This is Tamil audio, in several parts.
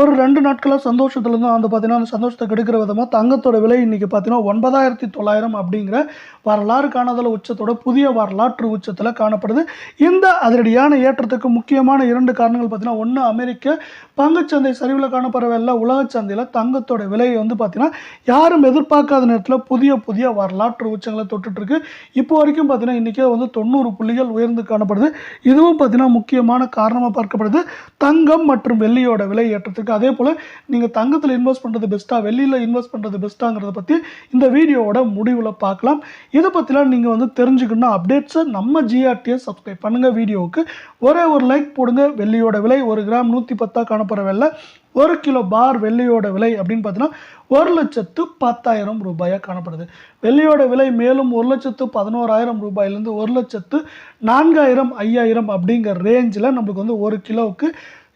ஒரு ரெண்டு நாட்களாக சந்தோஷத்துலேருந்து அந்த பார்த்தீங்கன்னா அந்த சந்தோஷத்தை கெடுக்கிற விதமாக தங்கத்தோட விலை இன்றைக்கி பார்த்தீங்கன்னா ஒன்பதாயிரத்தி தொள்ளாயிரம் அப்படிங்கிற வரலாறு காணாதல உச்சத்தோட புதிய வரலாற்று உச்சத்தில் காணப்படுது. இந்த அதிரடியான ஏற்றத்துக்கு முக்கியமான இரண்டு காரணங்கள் பார்த்தீங்கன்னா ஒன்று அமெரிக்க பங்குச்சந்தை சரிவில் காணப்படவில்லை உலக சந்தையில் தங்கத்தோட விலையை வந்து பார்த்தீங்கன்னா யாரும் எதிர்பார்க்காத நேரத்தில் புதிய புதிய வரலாற்று உச்சங்களை தொட்டுட்ருக்கு இப்போ வரைக்கும் பார்த்தீங்கன்னா இன்றைக்கே வந்து தொண்ணூறு புள்ளிகள் உயர்ந்து காணப்படுது. இதுவும் பார்த்தீங்கன்னா முக்கியமான காரணமாக பார்க்கப்படுது. தங்கம் மற்றும் வெள்ளியோட விலை ஏற்றத்துக்கு அதே போல் நீங்கள் தங்கத்தில் இன்வெஸ்ட் பண்ணுறது பெஸ்ட்டாக வெளியில் இன்வெஸ்ட் பண்ணுறது பெஸ்ட்டாங்கிறத பற்றி இந்த வீடியோவோட முடிவில் பார்க்கலாம். இதை பற்றிலாம் நீங்கள் வந்து தெரிஞ்சுக்கணும் அப்டேட்ஸை நம்ம ஜிஆர்டியை சப்ஸ்கிரைப் பண்ணுங்கள் வீடியோவுக்கு. ஒரே ஒரு லைக் போடுங்க வெள்ளியோட விலை ஒரு கிராம் நூற்றி பத்தாக காணப்படுற வெள்ளை ஒரு கிலோ பார் வெள்ளியோட விலை அப்படின்னு பார்த்தீங்கன்னா ஒரு லட்சத்து பத்தாயிரம் ரூபாயாக காணப்படுது. வெள்ளியோட விலை மேலும் ஒரு லட்சத்து பதினோராயிரம் ரூபாயிலேருந்து ஒரு லட்சத்து நான்காயிரம் ஐயாயிரம் அப்படிங்கிற ரேஞ்சில் நம்மளுக்கு வந்து ஒரு கிலோவுக்கு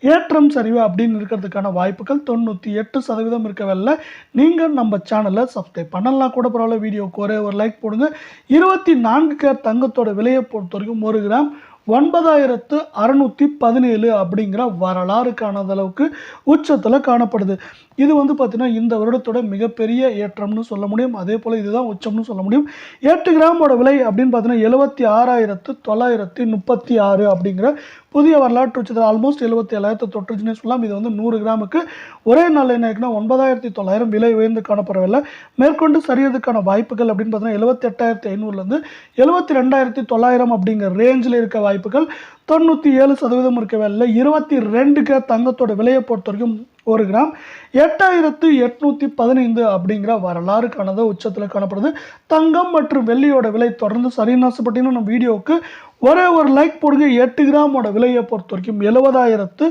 ஏற்றம் சரிவு அப்படின்னு இருக்கிறதுக்கான வாய்ப்புகள் தொண்ணூற்றி எட்டு சதவீதம் இருக்கவில்லை. நீங்கள் நம்ம சேனலை சப்ஸ்கிரைப் பண்ணலாம் கூட பரவாயில்ல வீடியோக்கு ஒரே ஒரு லைக் போடுங்க. இருபத்தி நான்கு கேர் தங்கத்தோட விலையை பொறுத்த வரைக்கும் ஒரு கிராம் ஒன்பதாயிரத்து அறநூற்றி பதினேழு அப்படிங்கிற வரலாறு காணாத அளவுக்கு உச்சத்தில் காணப்படுது. இது வந்து பார்த்திங்கன்னா இந்த வருடத்தோட மிகப்பெரிய ஏற்றம்னு சொல்ல முடியும். அதே போல் இதுதான் உச்சம்னு சொல்ல முடியும். எட்டு கிராமோட விலை அப்படின்னு பார்த்தீங்கன்னா எழுபத்தி ஆறாயிரத்து தொள்ளாயிரத்தி முப்பத்தி ஆறு அப்படிங்கிற புதிய வரலாற்று உச்சத்தில் ஆல்மோஸ்ட் எழுபத்தி ஏழாயிரத்து தொற்றுச்சுன்னே சொல்லலாம். இது வந்து நூறு கிராமுக்கு ஒரே நாள் என்ன ஆயிருக்குன்னா ஒன்பதாயிரத்தி தொள்ளாயிரம் விலை உயர்ந்து காணப்படவில்லை. மேற்கொண்டு சரியதுக்கான வாய்ப்புகள் அப்படின்னு பார்த்தீங்கன்னா எழுபத்தி எட்டாயிரத்தி ஐநூறுலேருந்து எழுபத்தி ரெண்டாயிரத்தி தொள்ளாயிரம் அப்படிங்கிற ரேஞ்சில் இருக்க வாய்ப்பு வாய்ப்புகள் தொண்ணூற்றி ஏழு சதவீதம் இருக்க வேலையில் இருபத்தி ரெண்டுக்கு தங்கத்தோட விலையை பொறுத்த வரைக்கும் ஒரு கிராம் எட்டாயிரத்து எட்நூற்றி பதினைந்து அப்படிங்கிற வரலாறு காணத உச்சத்தில் காணப்படுது. தங்கம் மற்றும் வெள்ளியோட விலை தொடர்ந்து சரின்னு ஆசைப்பட்டீங்கன்னா நம்ம வீடியோவுக்கு ஒரே ஒரு லைக் போடுங்க. எட்டு கிராமோட விலையை பொறுத்த வரைக்கும் எழுபதாயிரத்து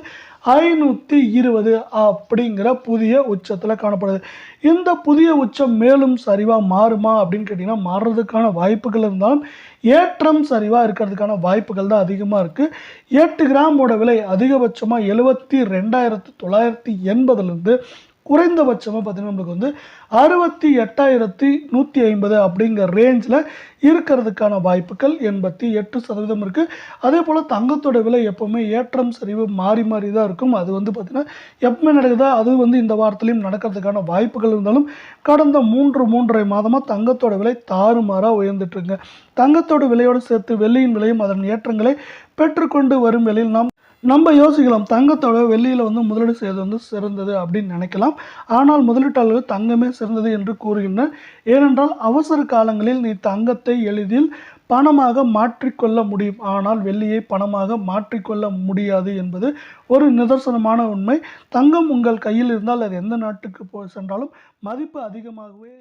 ஐநூற்றி இருபது அப்படிங்கிற புதிய உச்சத்தில் காணப்படுது. இந்த புதிய உச்சம் மேலும் சரிவாக மாறுமா அப்படின்னு கேட்டிங்கன்னா மாறுறதுக்கான வாய்ப்புகள் இருந்தாலும் ஏற்றம் சரிவாக இருக்கிறதுக்கான வாய்ப்புகள் தான் அதிகமாக இருக்குது எட்டு கிராமோட விலை அதிகபட்சமாக எழுபத்தி ரெண்டாயிரத்து தொள்ளாயிரத்தி எண்பதுலேருந்து குறைந்தபட்சமாக பார்த்தீங்கன்னா நம்மளுக்கு வந்து அறுபத்தி எட்டாயிரத்தி நூற்றி ஐம்பது அப்படிங்கிற ரேஞ்சில் இருக்கிறதுக்கான வாய்ப்புகள் எண்பத்தி எட்டு சதவீதம் இருக்குது அதே போல் தங்கத்தோட விலை எப்போவுமே ஏற்றம் சரிவு மாறி மாறி தான் இருக்கும். அது வந்து பார்த்திங்கன்னா எப்பவுமே நடக்குதா? அது வந்து இந்த வாரத்துலையும் நடக்கிறதுக்கான வாய்ப்புகள் இருந்தாலும் கடந்த மூன்று மூன்றரை மாதமாக தங்கத்தோட விலை தாறுமாறாக உயர்ந்துட்டுருங்க தங்கத்தோட விலையோடு சேர்த்து வெள்ளியின் விலையும் அதன் ஏற்றங்களை பெற்றுக்கொண்டு வரும் வேளையில் நாம் நம்ம யோசிக்கலாம் தங்கத்தோட வெள்ளியில் வந்து முதலீடு செய்வது வந்து சிறந்தது அப்படின்னு நினைக்கலாம். ஆனால் முதலீட்டாளர்கள் தங்கமே சிறந்தது என்று கூறுகின்றனர். ஏனென்றால் அவசர காலங்களில் நீ தங்கத்தை எளிதில் பணமாக மாற்றிக்கொள்ள முடியும். ஆனால் வெள்ளியை பணமாக மாற்றிக்கொள்ள முடியாது என்பது ஒரு நிதர்சனமான உண்மை. தங்கம் உங்கள் கையில் இருந்தால் அது எந்த நாட்டுக்கு போய் சென்றாலும் மதிப்பு அதிகமாகவே